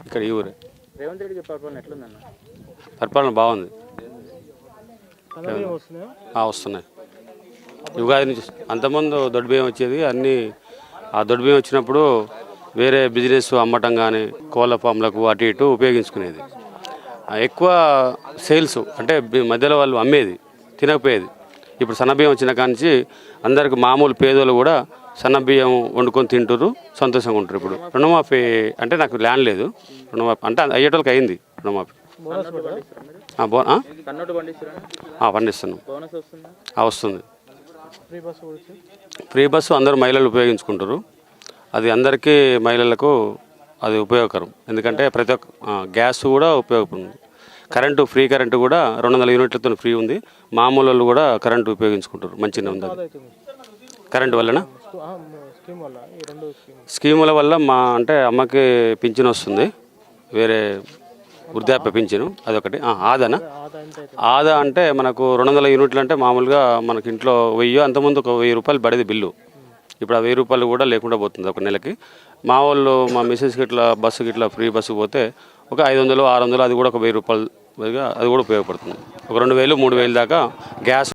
ఇక్కడ ఈ ఊరే. రేవంత్ రెడ్డి పరిపాలన ఎట్లుందన్న? పరిపాలన బాగుంది. ఆ, వస్తున్నాయి. ఉగాది నుంచి అంతకుముందు దొడ్డు బియ్యం వచ్చేది అన్నీ ఆ దొడ్డు బియ్యం వచ్చినప్పుడు వేరే బిజినెస్ అమ్మటం కానీ కోళ్ళ ఫామ్లకు అటు ఇటు ఉపయోగించుకునేది. ఆ, ఎక్కువ సేల్స్ అంటే మధ్యలో వాళ్ళు అమ్మేది తినకపోయేది. ఇప్పుడు సన్న బియ్యం వచ్చిన కానించి అందరికి మామూలు పేదోళ్ళు కూడా సన్న బియ్యం వండుకొని తింటారు సంతోషంగా ఉంటారు ఇప్పుడు. రుణమాఫీ అంటే నాకు ల్యాండ్ లేదు. రుణమాఫీ అంటే అయ్యేటోళ్ళకి అయింది రుణమాఫీ. పండిస్తున్నా. వస్తుందా? ఫ్రీ బస్సు అందరూ మహిళలు ఉపయోగించుకుంటారు అది అందరికీ మహిళలకు అది ఉపయోగకరం. ఎందుకంటే ప్రతి ఒక్క గ్యాస్ కూడా ఉపయోగపడుతుంది. కరెంటు ఫ్రీ కరెంటు కూడా రెండు వందల యూనిట్లతో ఫ్రీ ఉంది. మామూలు వాళ్ళు కూడా కరెంటు ఉపయోగించుకుంటారు. మంచిగా ఉంది కరెంటు వల్లనా? స్కీముల వల్ల మా అంటే అమ్మకి పింఛన్ వస్తుంది. వేరే వృద్ధాప్య పింఛను అదొకటి. ఆదానా? ఆదా అంటే మనకు రెండు వందల యూనిట్లు అంటే మామూలుగా మనకి ఇంట్లో వెయ్యి అంతకుముందు ఒక వెయ్యి రూపాయలు పడేది బిల్లు. ఇప్పుడు ఆ వెయ్యి రూపాయలు కూడా లేకుండా పోతుంది ఒక నెలకి. మా వాళ్ళు మా మిస్సెస్కి ఇట్లా బస్సుకి ఇట్లా ఫ్రీ బస్సు పోతే ఒక ఐదు వందలు ఆరు వందలు అది కూడా ఒక వెయ్యి రూపాయలు అది కూడా ఉపయోగపడుతుంది. ఒక రెండు వేలు మూడు వేలు దాకా గ్యాస్